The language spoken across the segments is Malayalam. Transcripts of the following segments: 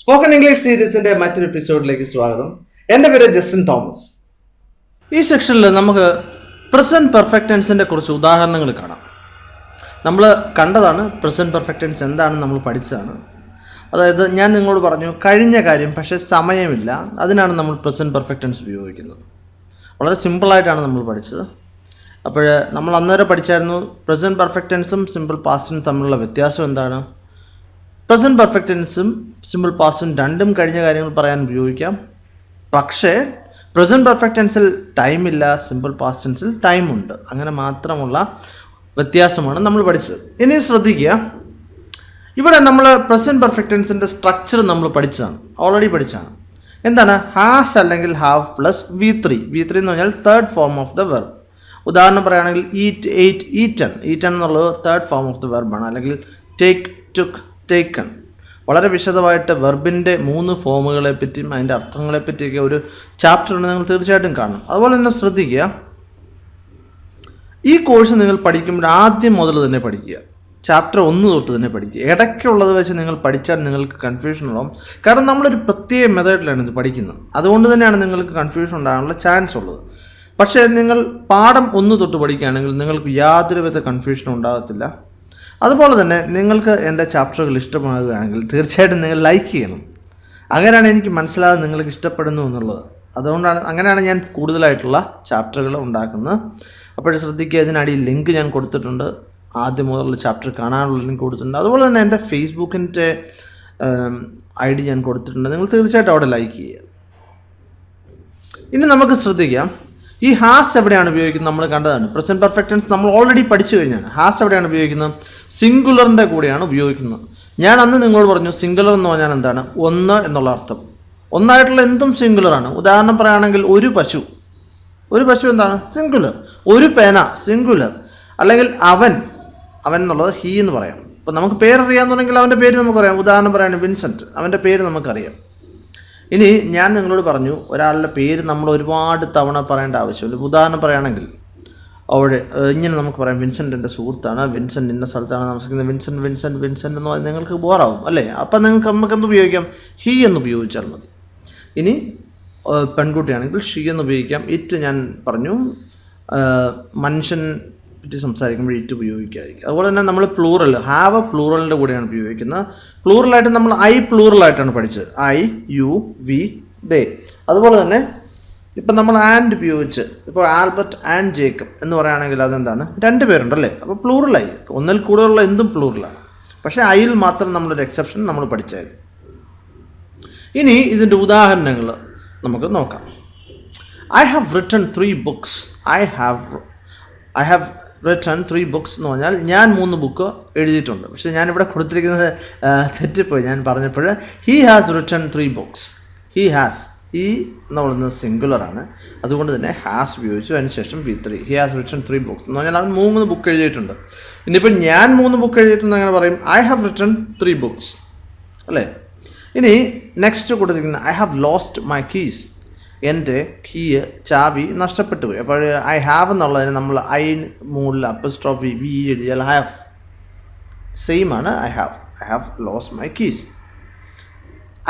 സ്പോക്കൺ ഇംഗ്ലീഷ് സീരീസിന്റെ മറ്റൊരു എപ്പിസോഡിലേക്ക് സ്വാഗതം. എന്റെ പേര് ജസ്റ്റിൻ തോമസ്. ഈ സെക്ഷനിൽ നമുക്ക് പ്രസന്റ് പെർഫെക്റ്റ് ടെൻസിന്റെ കുറച്ച് ഉദാഹരണങ്ങൾ കാണാം. നമ്മൾ കണ്ടതാണ് പ്രസന്റ് പെർഫെക്റ്റ് ടെൻസ് എന്താണെന്ന് നമ്മൾ പഠിച്ചതാണ്. അതായത് ഞാൻ നിങ്ങളോട് പറഞ്ഞു കഴിഞ്ഞ കാര്യം പക്ഷേ സമയമില്ല. അതിനാണ് നമ്മൾ പ്രസന്റ് പെർഫെക്റ്റ് ടെൻസ് ഉപയോഗിക്കുന്നത്. വളരെ സിമ്പിളായിട്ടാണ് നമ്മൾ പഠിച്ചത്. അപ്പോൾ നമ്മൾ അന്നേരം പഠിച്ചായിരുന്നു പ്രസന്റ് പെർഫെക്റ്റ് ടെൻസും സിമ്പിൾ പാസ്റ്റും തമ്മിലുള്ള വ്യത്യാസം എന്താണ്? പ്രസന്റ് പെർഫെക്റ്റ് ടെൻസും സിമ്പിൾ പാസ്റ്റും രണ്ടും കഴിഞ്ഞ കാര്യങ്ങൾ പറയാൻ ഉപയോഗിക്കാം. പക്ഷേ പ്രസന്റ് പെർഫെക്റ്റ് ടെൻസിൽ ടൈമില്ല സിമ്പിൾ പാസ്റ്റ് ടെൻസിൽ ടൈമുണ്ട് അങ്ങനെ മാത്രമുള്ള വ്യത്യാസമാണ് നമ്മൾ പഠിച്ചത്. ഇനി ശ്രദ്ധിക്കുക. ഇവിടെ നമ്മൾ പ്രസന്റ് പെർഫെക്റ്റ് ടെൻസിന്റെ സ്ട്രക്ചർ നമ്മൾ പഠിച്ചതാണ്. ഓൾറെഡി പഠിച്ചതാണ്. എന്താണ്? ഹാസ് അല്ലെങ്കിൽ have plus V three V three എന്ന് പറഞ്ഞാൽ third form of the verb ഉദാഹരണം പറയുകയാണെങ്കിൽ ഈറ്റ് എയ്റ്റ് ഈറ്റൺ ഈറ്റൺ എന്നുള്ളത് തേർഡ് ഫോം ഓഫ് ദ വെർബാണ് അല്ലെങ്കിൽ ടേക്ക് ടുക്ക് ടേക്കൺ വളരെ വിശദമായിട്ട് വെർബിന്റെ മൂന്ന് ഫോമുകളെ പറ്റിയും അതിന്റെ അർത്ഥങ്ങളെ പറ്റിയൊക്കെ ഒരു ചാപ്റ്റർ ഉണ്ട് നിങ്ങൾ തീർച്ചയായിട്ടും കാണും. അതുപോലെ തന്നെ ശ്രദ്ധിക്കുക ഈ കോഴ്സ് നിങ്ങൾ പഠിക്കുമ്പോൾ ആദ്യം മുതൽ തന്നെ പഠിക്കുക. ചാപ്റ്റർ ഒന്ന് തൊട്ട് തന്നെ പഠിക്കുക. ഇടയ്ക്കുള്ളത് വെച്ച് നിങ്ങൾ പഠിച്ചാൽ നിങ്ങൾക്ക് കൺഫ്യൂഷൻ ഉണ്ടാവും. കാരണം നമ്മളൊരു പ്രത്യേക മെത്തേഡിലാണ് ഇത് പഠിക്കുന്നത്. അതുകൊണ്ട് തന്നെയാണ് നിങ്ങൾക്ക് കൺഫ്യൂഷൻ ഉണ്ടാകാനുള്ള ചാൻസ് ഉള്ളത്. പക്ഷേ നിങ്ങൾ പാഠം ഒന്ന് തൊട്ട് പഠിക്കുകയാണെങ്കിൽ നിങ്ങൾക്ക് യാതൊരുവിധ കൺഫ്യൂഷനും ഉണ്ടാകത്തില്ല. അതുപോലെ തന്നെ നിങ്ങൾക്ക് എന്റെ ചാപ്റ്ററുകൾ ഇഷ്ടമാകുകയാണെങ്കിൽ തീർച്ചയായിട്ടും നിങ്ങൾ ലൈക്ക് ചെയ്യണം. അങ്ങനെയാണ് എനിക്ക് മനസ്സിലാകാതെ നിങ്ങൾക്ക് ഇഷ്ടപ്പെടുന്നു എന്നുള്ളത്. അതുകൊണ്ടാണ് അങ്ങനെയാണ് ഞാൻ കൂടുതലായിട്ടുള്ള ചാപ്റ്ററുകൾ ഉണ്ടാക്കുന്നത്. അപ്പോൾ ശ്രദ്ധിക്കുക ഇതിനടിയിൽ ലിങ്ക് ഞാൻ കൊടുത്തിട്ടുണ്ട്. ആദ്യം മുതലുള്ള ചാപ്റ്റർ കാണാനുള്ള ലിങ്ക് കൊടുത്തിട്ടുണ്ട്. അതുപോലെ തന്നെ എന്റെ ഫേസ്ബുക്കിന്റെ ഐ ഡി ഞാൻ കൊടുത്തിട്ടുണ്ട്. നിങ്ങൾ തീർച്ചയായിട്ടും അവിടെ ലൈക്ക് ചെയ്യുക. ഇനി നമുക്ക് ശ്രദ്ധിക്കാം. ഈ ഹാസ് എവിടെയാണ് ഉപയോഗിക്കുന്നത് നമ്മൾ കണ്ടതാണ്. പ്രസന്റ് പെർഫെക്റ്റ് ടെൻസ് നമ്മൾ ഓൾറെഡി പഠിച്ചു കഴിഞ്ഞാണ്. ഹാസ് എവിടെയാണ് ഉപയോഗിക്കുന്നത്? സിംഗുലറിന്റെ കൂടെയാണ് ഉപയോഗിക്കുന്നത്. ഞാൻ അന്ന് നിങ്ങളോട് പറഞ്ഞു സിംഗുലർ എന്ന് പറഞ്ഞാൽ എന്താണ്? ഒന്ന് എന്നുള്ള അർത്ഥം. ഒന്നായിട്ടുള്ള എന്തും സിംഗുലറാണ് ഉദാഹരണം പറയുകയാണെങ്കിൽ ഒരു പശു. ഒരു പശു എന്താണ്? സിംഗുലർ ഒരു പേന സിംഗുലർ അല്ലെങ്കിൽ അവൻ അവൻ എന്നുള്ളത് ഹീ എന്ന് പറയാം. അപ്പോൾ നമുക്ക് പേരറിയാമെന്നുണ്ടെങ്കിൽ അവന്റെ പേര് നമുക്കറിയാം. ഉദാഹരണം പറയുകയാണെങ്കിൽ വിൻസെന്റ്. അവന്റെ പേര് നമുക്കറിയാം. ഇനി ഞാൻ നിങ്ങളോട് പറഞ്ഞു ഒരാളുടെ പേര് നമ്മൾ ഒരുപാട് തവണ പറയേണ്ട ആവശ്യമില്ല. ഉദാഹരണം പറയുകയാണെങ്കിൽ അവിടെ ഇങ്ങനെ നമുക്ക് പറയാം വിൻസെന്റ് എന്റെ സുഹൃത്താണ് വിൻസെന്റ് ഇന്ന സ്ഥലത്താണ് താമസിക്കുന്നത് വിൻസെന്റ് വിൻസെന്റ് വിൻസെന്റ് എന്ന് പറഞ്ഞാൽ നിങ്ങൾക്ക് ബോറാവും അല്ലേ? അപ്പം നിങ്ങൾക്ക് നമുക്ക് എന്ത് ഉപയോഗിക്കാം? ഹീ എന്ന് ഉപയോഗിച്ചാൽ മതി. ഇനി പെൺകുട്ടിയാണെങ്കിൽ ഷീ എന്ന് ഉപയോഗിക്കാം. ഇറ്റ് ഞാൻ പറഞ്ഞു മനുഷ്യൻ പറ്റി സംസാരിക്കുമ്പോൾ ഇറ്റ് ഉപയോഗിക്കാതിരിക്കും അതുപോലെ തന്നെ നമ്മൾ പ്ലൂറൽ ഹാവ് എ പ്ലൂറലിന്റെ കൂടെയാണ് ഉപയോഗിക്കുന്നത്. പ്ലൂറലായിട്ട് നമ്മൾ ഐ പ്ലൂറലായിട്ടാണ് പഠിച്ചത്. ഐ യു വി ദേ അതുപോലെ തന്നെ ഇപ്പം നമ്മൾ ആൻഡ് ഉപയോഗിച്ച് ഇപ്പോൾ ആൽബർട്ട് ആൻഡ് ജേക്കബ് എന്ന് പറയുകയാണെങ്കിൽ അതെന്താണ്? രണ്ട് പേരുണ്ടല്ലേ? അപ്പോൾ പ്ലൂറലായി ഒന്നിൽ കൂടുതലുള്ള എന്തും പ്ലൂറലാണ് പക്ഷേ ഐയിൽ മാത്രം നമ്മളൊരു എക്സെപ്ഷൻ നമ്മൾ പഠിച്ചായിരുന്നു. ഇനി ഇതിന്റെ ഉദാഹരണങ്ങൾ നമുക്ക് നോക്കാം. I have written three books I have I have written three books എന്ന് പറഞ്ഞാൽ ഞാൻ മൂന്ന് ബുക്ക് എഴുതിയിട്ടുണ്ട്. പക്ഷേ ഞാനിവിടെ കൊടുത്തിരിക്കുന്നത് തെറ്റിപ്പോയി. ഞാൻ പറഞ്ഞപ്പോൾ he has written three books he has ഈ എന്ന് പറയുന്നത് സിംഗുലറാണ് അതുകൊണ്ട് തന്നെ ഹാസ് ഉപയോഗിച്ചു. അതിന് ശേഷം V three he has written three books എന്ന് പറഞ്ഞാൽ അവൻ മൂന്ന് ബുക്ക് എഴുതിയിട്ടുണ്ട്. ഇനിയിപ്പോൾ ഞാൻ മൂന്ന് ബുക്ക് എഴുതിയിട്ടുണ്ട് അങ്ങനെ പറയും I have written three books അല്ലേ? ഇനി നെക്സ്റ്റ് കൊടുത്തിരിക്കുന്ന I have lost my keys എന്റെ കീ ചാവി നഷ്ടപ്പെട്ടു പോയി. അപ്പോൾ ഐ ഹാവ് എന്നുള്ളതിന് നമ്മൾ ഐ മുകളിൽ അപ്പസ്ട്രോഫി വി എഴുതിയാൽ ഹാവ് സെയിം ആണ് I have I have lost my keys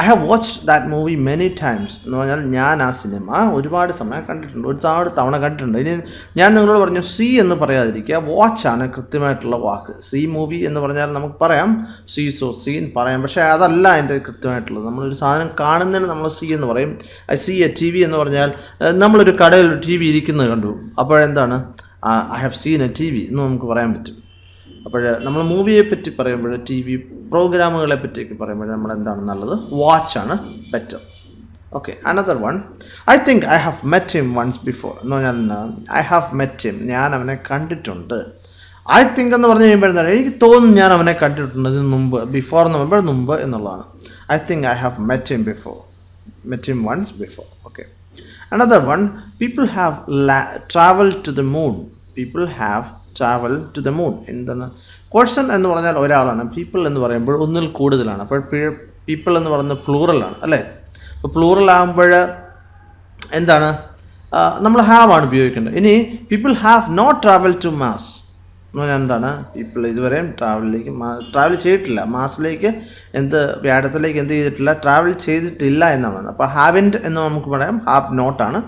I have watch that movie many times എന്ന് പറഞ്ഞാൽ ഞാൻ ആ സിനിമ ഒരുപാട് സമയം കണ്ടിട്ടുണ്ട്. ഒരുപാട് തവണ കണ്ടിട്ടുണ്ട്. ഇനി ഞാൻ നിങ്ങളോട് പറഞ്ഞു സി എന്ന് പറയാതിരിക്കുക. വാച്ചാണ് കൃത്യമായിട്ടുള്ള വാക്ക്. സി മൂവി എന്ന് പറഞ്ഞാൽ നമുക്ക് പറയാം. സി സോ സീൻ പറയാം. പക്ഷേ അതല്ല അതിന്റെ കൃത്യമായിട്ടുള്ളത്. നമ്മളൊരു സാധനം കാണുന്നതിന് നമ്മൾ സി എന്ന് പറയും. I see a T V എന്ന് പറഞ്ഞാൽ നമ്മളൊരു കടയിൽ ടി വി ഇരിക്കുന്നത് കണ്ടു. അപ്പോഴെന്താണ്? I have seen a T V എന്ന് നമുക്ക് പറയാൻ പറ്റും. അപ്പോൾ നമ്മൾ മൂവിയെ പറ്റി പറയുമ്പോൾ ടി വി പ്രോഗ്രാമുകളെ പറ്റിയൊക്കെ പറയുമ്പോൾ നമ്മൾ എന്താണ് നല്ലത് വാച്ചാണ് better okay another one I think I have met him once before എന്ന് പറഞ്ഞാൽ ഐ ഹാവ് മെറ്റ് ഹിം ഞാൻ അവനെ കണ്ടിട്ടുണ്ട്. ഐ തിങ്ക് എന്ന് പറഞ്ഞു കഴിയുമ്പോൾ എനിക്ക് തോന്നുന്നു ഞാൻ അവനെ കണ്ടിട്ടുണ്ട് ഇതിന് മുമ്പ് ബിഫോർ എന്ന് പറയുമ്പോൾ മുമ്പ് എന്നുള്ളതാണ്. I think I have met him before met him once before okay another one people have travel to the moon people have travel to the moon എന്താണ്? ക്വസ്റ്റൻ എന്ന് പറഞ്ഞാൽ ഒരാളാണ്. പീപ്പിൾ എന്ന് പറയുമ്പോൾ ഒന്നിൽ കൂടുതലാണ്. അപ്പോൾ പീപ്പിൾ എന്ന് പറയുന്നത് പ്ലൂറലാണ് അല്ലേ? അപ്പോൾ പ്ലൂറൽ ആകുമ്പോൾ എന്താണ്? നമ്മൾ ഹാവ് ആണ് ഉപയോഗിക്കേണ്ടത്. ഇനി people have not travel to Mars എന്ന് പറഞ്ഞാൽ എന്താണ്? പീപ്പിൾ ഇതുവരെയും ട്രാവലിലേക്ക് ട്രാവൽ ചെയ്തിട്ടില്ല. മാസിലേക്ക് എന്ത് വ്യാഴത്തിലേക്ക് എന്ത് ചെയ്തിട്ടില്ല. ട്രാവൽ ചെയ്തിട്ടില്ല എന്നാണ്. അപ്പോൾ ഹാവിന്റ് എന്ന് നമുക്ക് പറയാം. ഹാവ് നോട്ടാണ്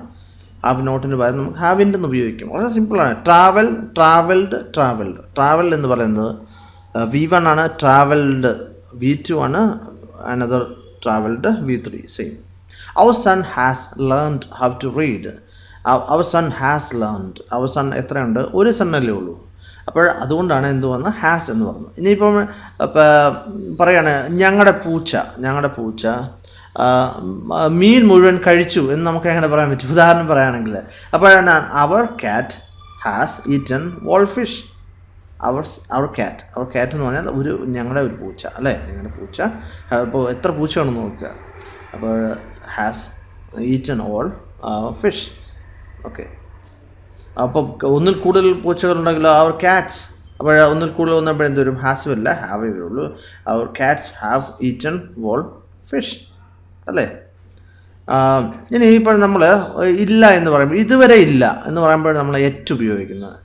ഹാവ് നോട്ടിന് പകരം നമുക്ക് ഹാവിന്റെ എന്ന് ഉപയോഗിക്കും. വളരെ സിമ്പിളാണ് ട്രാവൽ ട്രാവൽഡ് ട്രാവൽഡ് ട്രാവൽ എന്ന് പറയുന്നത് വി വൺ ആണ് ട്രാവൽഡ് വി ടു ആണ് another travelled V three same our son has learned how to read our son has learned our son എത്രയുണ്ട്? ഒരു സണ്ണല്ലേ ഉള്ളൂ. അപ്പോൾ അതുകൊണ്ടാണ് എന്ത് വന്നത്? ഹാസ് എന്ന് പറഞ്ഞത്. ഇനിയിപ്പം ഇപ്പം പറയുകയാണ് ഞങ്ങളുടെ പൂച്ച. ഞങ്ങളുടെ പൂച്ച മീൻ മുഴുവൻ കഴിച്ചു എന്ന് നമുക്ക് എങ്ങനെ പറയാൻ പറ്റും. ഉദാഹരണം പറയുകയാണെങ്കിൽ അപ്പോഴാണ് our cat has eaten whole fish our our cat our cat എന്ന് പറഞ്ഞാൽ ഒരു ഞങ്ങളുടെ ഒരു പൂച്ച അല്ലേ? ഞങ്ങളുടെ പൂച്ച. അപ്പോൾ എത്ര പൂച്ചയാണെന്ന് നോക്കുക. അപ്പോൾ has eaten all fish okay അപ്പം ഒന്നിൽ കൂടുതൽ പൂച്ചകളുണ്ടെങ്കിൽ അവർ ക്യാറ്റ്സ് അപ്പോൾ ഒന്നിൽ കൂടുതൽ വന്നപ്പോൾ ഹാസ് വരില്ല ഹാവേ വരുള്ളൂ our cats have eaten whole fish അല്ലേ? ഇനി ഇപ്പോൾ നമ്മൾ ഇല്ല എന്ന് പറയുമ്പോൾ ഇതുവരെ ഇല്ല എന്ന് പറയുമ്പോൾ നമ്മൾ എറ്റ് ഉപയോഗിക്കുന്നത്.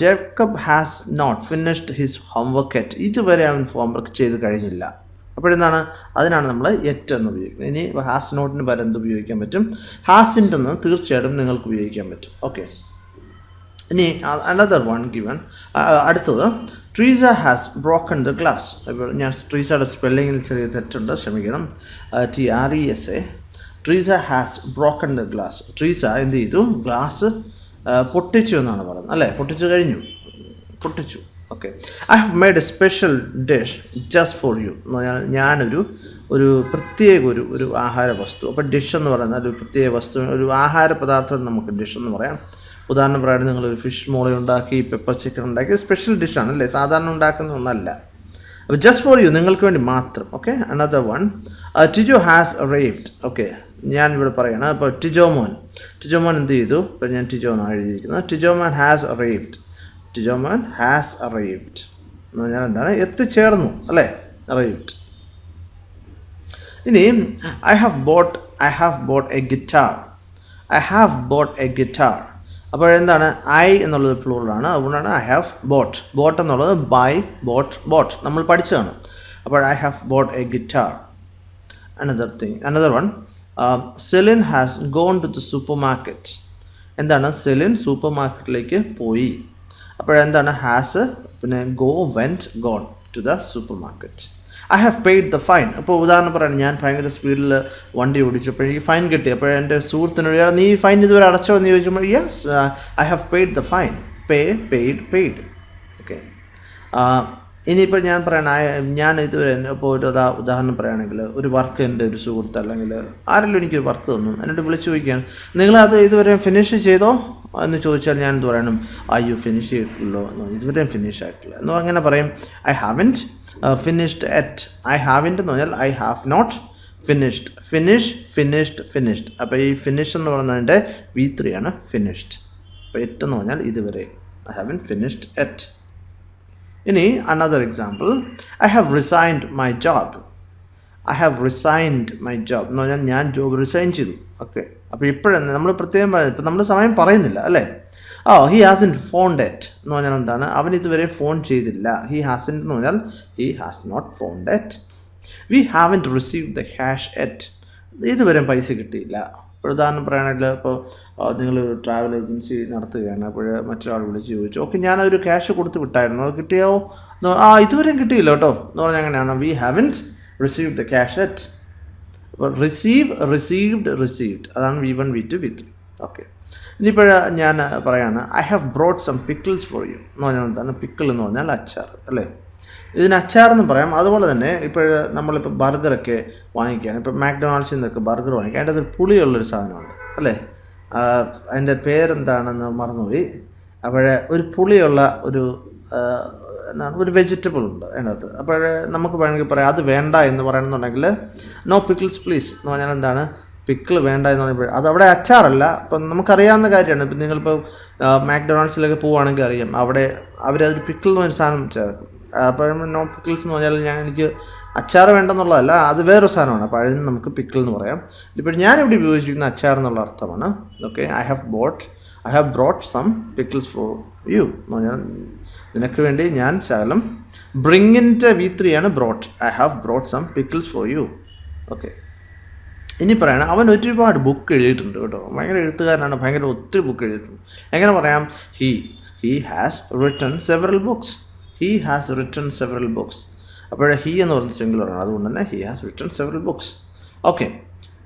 Jacob has not finished his homework yet ഇതുവരെ അവൻ ഹോംവർക്ക് ചെയ്ത് കഴിഞ്ഞില്ല. അപ്പോഴെന്താണ്? അതിനാണ് നമ്മൾ എറ്റ് എന്ന് ഉപയോഗിക്കുന്നത്. ഇനി ഹാസ് നോട്ടിന് പകരം എന്ത് ഉപയോഗിക്കാൻ പറ്റും? ഹാസിന്റെ എന്ന് തീർച്ചയായിട്ടും നിങ്ങൾക്ക് ഉപയോഗിക്കാൻ പറ്റും. ഓക്കെ. ഇനി അനദർ വൺ ഗിവൺ അടുത്തത് Treesa has broken the glass ഇപ്പോൾ ഞാൻ ട്രീസയുടെ സ്പെല്ലിങ്ങിൽ ചെറിയ തെറ്റുണ്ട് ക്ഷമിക്കണം. T R E S A Treesa has broken the glass Treesa എന്ത് ചെയ്തു? ഗ്ലാസ് പൊട്ടിച്ചു എന്നാണ് പറയുന്നത്. അല്ലേ? പൊട്ടിച്ചു കഴിഞ്ഞു. പൊട്ടിച്ചു. Okay I have made a special dish just for you എന്ന് പറഞ്ഞാൽ ഞാനൊരു ഒരു പ്രത്യേക ഒരു ഒരു ആഹാര വസ്തു. അപ്പോൾ ഡിഷ് എന്ന് പറയുന്നത് ഒരു പ്രത്യേക വസ്തു ഒരു ആഹാര പദാർത്ഥം നമുക്ക് ഡിഷ് എന്ന് പറയാം. ഉദാഹരണം പറയുന്നത് നിങ്ങളൊരു ഫിഷ് മോളി ഉണ്ടാക്കി പെപ്പർ ചിക്കൻ ഉണ്ടാക്കി സ്പെഷ്യൽ ഡിഷാണ് അല്ലേ? സാധാരണ ഉണ്ടാക്കുന്ന ഒന്നല്ല. അപ്പോൾ ജസ്റ്റ് ഫോർ യു നിങ്ങൾക്ക് വേണ്ടി മാത്രം okay another one Tijo has arrived okay ഞാൻ ഇവിടെ പറയണം അപ്പോൾ ടിജോമോൻ ടിജോമോൻ എന്ത് ചെയ്തു? ഇപ്പോൾ ഞാൻ ടിജോ എന്നാണ് എഴുതിയിരിക്കുന്നത്. Tijomon has arrived Tijomon has arrived എന്ന് പറഞ്ഞാൽ എന്താണ്? എത്തിച്ചേർന്നു അല്ലേ? അറൈവ്ഡ് ഇനി I have bought I have bought a guitar I have bought a guitar അപ്പോൾ എന്താണ്? ഐ എന്നുള്ളത് ഫ്ലൂറിലാണ് അതുകൊണ്ടാണ് ഐ ഹാവ് ബോട്ട് ബോട്ട് എന്നുള്ളത് ബൈ ബോട്ട് ബോട്ട് നമ്മൾ പഠിച്ചതാണ്. അപ്പോൾ I have bought a guitar another thing another one Celine has gone to the supermarket എന്താണ്? സെലിൻ സൂപ്പർ മാർക്കറ്റിലേക്ക് പോയി അപ്പോഴെന്താണ് ഹാസ് പിന്നെ go went gone to the supermarket I have paid the fine അപ്പോൾ ഉദാഹരണം പറയാൻ ഞാൻ ഭയങ്കര സ്പീഡിൽ വണ്ടി ഓടിച്ചപ്പോൾ എനിക്ക് ഫൈൻ കിട്ടി. അപ്പോൾ എന്റെ സുഹൃത്തിനോട് "എടാ, നീ ഫൈൻ ഇതുവരെ അടച്ചോ? എന്ന് ചോദിച്ചപ്പോൾ yes I have paid the fine pay paid paid okay ഇനിയിപ്പോൾ ഞാൻ പറയണ ഞാൻ ഇതുവരെ ഇപ്പോൾ ഒരു ഉദാ ഉദാഹരണം പറയുകയാണെങ്കിൽ ഒരു വർക്ക് എന്റെ ഒരു സുഹൃത്ത് അല്ലെങ്കിൽ ആരെങ്കിലും എനിക്കൊരു വർക്ക് തന്നു. എന്നോട് വിളിച്ചു ചോദിക്കുകയാണ് നിങ്ങളത് ഇതുവരെ ഫിനിഷ് ചെയ്തോ? എന്ന് ചോദിച്ചാൽ ഞാൻ എന്ത് പറയണം അയ്യോ ഫിനിഷ് ചെയ്തിട്ടില്ലോ. ഇതുവരെയും ഫിനിഷ് ആയിട്ടില്ല. എന്നോ അങ്ങനെ പറയും I haven't finished yet I ഹാവിന്റെ എന്ന് പറഞ്ഞാൽ I have not finished finish finished finished അപ്പോൾ ഈ ഫിനിഷ് എന്ന് പറയുന്നതിന്റെ വി ത്രീ ആണ് ഫിനിഷ്ഡ് അപ്പോൾ എട്ട് എന്ന് പറഞ്ഞാൽ ഇതുവരെ. ഐ ഹാവൻ ഫിനിഷ്ഡ് അറ്റ് ഇനി another example I have resigned my job I have resigned my job എന്ന് പറഞ്ഞാൽ ഞാൻ ജോബ് റിസൈൻ ചെയ്തു. ഓക്കെ അപ്പോൾ ഇപ്പോഴെന്ന് നമ്മൾ പ്രത്യേകം ഇപ്പം നമ്മൾ സമയം പറയുന്നില്ല അല്ലേ? Oh he has informed എന്ന് പറഞ്ഞാൽ എന്താണ് അവൻ ഇതുവരെ ഫോൺ ചെയ്തില്ല. ഹി ഹാസൻ എന്ന് പറഞ്ഞാൽ he has not informed we haven't receive the cash yet ഇതുവരെ പൈസ കിട്ടിയില്ല. പ്രധാനം ഉദാഹരണം പറയുകയാണെങ്കിൽ ഇപ്പോൾ നിങ്ങൾ ട്രാവൽ ഏജൻസി നടത്തുകയാണ്. അപ്പോൾ മറ്റൊരാൾ വിളിച്ച് ചോദിച്ചു ഓക്കെ ഞാനൊരു ക്യാഷ് കൊടുത്ത് വിട്ടായിരുന്നു. അത് കിട്ടിയോ? ആ ഇതുവരെയും കിട്ടിയില്ല കേട്ടോ. എന്ന് പറഞ്ഞാൽ അങ്ങനെയാണ്. We haven't receive the cash yet അപ്പോൾ റിസീവ് റിസീവ്ഡ് റിസീവ്ഡ് അതാണ് V one V two V three okay ഇനിയിപ്പോൾ ഞാൻ പറയാണ് I have brought some pickles for you എന്ന് പറഞ്ഞാൽ പിക്കിൾ എന്ന് പറഞ്ഞാൽ അച്ചാർ അല്ലേ? ഇതിന് അച്ചാർ എന്ന് പറയാം. അതുപോലെ തന്നെ ഇപ്പോൾ നമ്മളിപ്പോൾ ബർഗറൊക്കെ വാങ്ങിക്കുകയാണ്. ഇപ്പോൾ മാക്ഡൊണാൾഡ്സിൽ നിന്നൊക്കെ ബർഗർ വാങ്ങിക്കുക. അതിന്റെ അകത്ത് പുളിയുള്ളൊരു സാധനമുണ്ട് അല്ലേ? അതിന്റെ പേരെന്താണെന്ന് മറന്നുപോയി. അപ്പോഴേ ഒരു പുളിയുള്ള ഒരു എന്താണ്? ഒരു വെജിറ്റബിൾ ഉണ്ട് അതിനകത്ത്. അപ്പോൾ നമുക്ക് വേണമെങ്കിൽ പറയാം അത് വേണ്ട എന്ന് പറയണമെന്നുണ്ടെങ്കിൽ നോ പിക്കിൾസ് പ്ലീസ് എന്ന് പറഞ്ഞാൽ എന്താണ്? പിക്കിൾ വേണ്ട എന്ന് പറയുമ്പോൾ അത് അവിടെ അച്ചാറല്ല. ഇപ്പം നമുക്കറിയാവുന്ന കാര്യമാണ്. ഇപ്പം നിങ്ങളിപ്പോൾ മാക്ഡൊണാൾഡ്സിലൊക്കെ പോവുകയാണെങ്കിൽ അറിയാം. അവിടെ അവരതൊരു പിക്കിൾ എന്ന് പറഞ്ഞ സാധനം ചേർക്കും അപ്പോൾ നോ പിക്കിൾസ് എന്ന് പറഞ്ഞാൽ ഞാൻ എനിക്ക് അച്ചാർ വേണ്ടെന്നുള്ളതല്ല അത് വേറൊരു സാധനമാണ്. അപ്പോൾ അതിന് നമുക്ക് പിക്കിൾ എന്ന് പറയാം. ഇപ്പോൾ ഇവിടെ ഉപയോഗിച്ചിരിക്കുന്ന അച്ചാർ എന്നുള്ള അർത്ഥമാണ്. Okay I have bought I have brought some pickles for you എന്ന് പറഞ്ഞാൽ നിനക്ക് വേണ്ടി ഞാൻ ശകലം ബ്രിങ്ങിന്റെ വി ത്രീ ആണ് brought I have brought some pickles for you okay ഇനി പറയണം അവൻ ഒരുപാട് ബുക്ക് എഴുതിയിട്ടുണ്ട് കേട്ടോ. ഭയങ്കര എഴുത്തുകാരനാണ് ഭയങ്കര ഒത്തിരി ബുക്ക് എഴുതിയിട്ടുണ്ട്. എങ്ങനെ പറയാം? He he has written several books he has written several books അപ്പോഴേ ഹീ എന്ന് പറയുന്ന സിംഗുലറാണ് അതുകൊണ്ട് തന്നെ he has written several books okay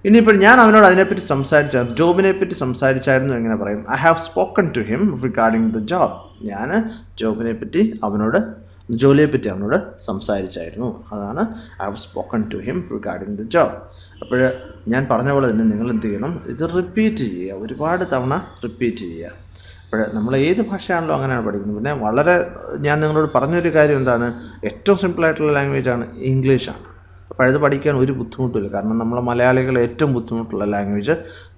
ഇനിയിപ്പോൾ ഞാൻ അവനോട് അതിനെപ്പറ്റി സംസാരിച്ചായിരുന്നു ജോബിനെ പറ്റി സംസാരിച്ചായിരുന്നു എങ്ങനെ പറയും? I have spoken to him regarding the job ഞാൻ ജോബിനെ പറ്റി അവനോട് ജോലിയെ പറ്റി അവനോട് സംസാരിച്ചായിരുന്നു. അതാണ് I have spoken to him regarding the job അപ്പോൾ ഞാൻ പറഞ്ഞ പോലെ തന്നെ നിങ്ങൾ എന്ത് ചെയ്യണം? ഇത് റിപ്പീറ്റ് ചെയ്യുക. ഒരുപാട് തവണ റിപ്പീറ്റ് ചെയ്യുക. അപ്പോൾ നമ്മൾ ഏത് ഭാഷയാണല്ലോ അങ്ങനെയാണ് പഠിക്കുന്നത്. പിന്നെ വളരെ ഞാൻ നിങ്ങളോട് പറഞ്ഞൊരു കാര്യം എന്താണ്? ഏറ്റവും സിമ്പിളായിട്ടുള്ള ലാംഗ്വേജാണ് ഇംഗ്ലീഷാണ് അപ്പോൾ അത് പഠിക്കാൻ ഒരു ബുദ്ധിമുട്ടില്ല കാരണം നമ്മളെ മലയാളികൾ ഏറ്റവും ബുദ്ധിമുട്ടുള്ള ലാംഗ്വേജ്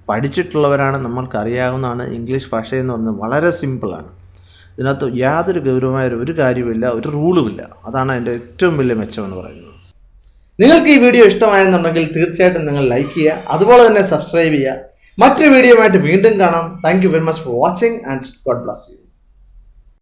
പഠിച്ചിട്ടുള്ളവരാണ് നമ്മൾക്ക് അറിയാവുന്നതാണ് ഇംഗ്ലീഷ് ഭാഷയെന്ന് പറഞ്ഞാൽ വളരെ സിമ്പിളാണ് ഇതിനകത്ത് യാതൊരു ഗൗരവമായ ഒരു കാര്യമില്ല ഒരു റൂളുമില്ല. അതാണ് അതിന്റെ ഏറ്റവും വലിയ മെച്ചമെന്ന് പറയുന്നത്. നിങ്ങൾക്ക് ഈ വീഡിയോ ഇഷ്ടമായെന്നുണ്ടെങ്കിൽ തീർച്ചയായിട്ടും നിങ്ങൾ ലൈക്ക് ചെയ്യുക അതുപോലെ തന്നെ സബ്സ്ക്രൈബ് ചെയ്യുക. മറ്റൊരു വീഡിയോയുമായിട്ട് വീണ്ടും കാണാം. Thank very much for watching and God bless you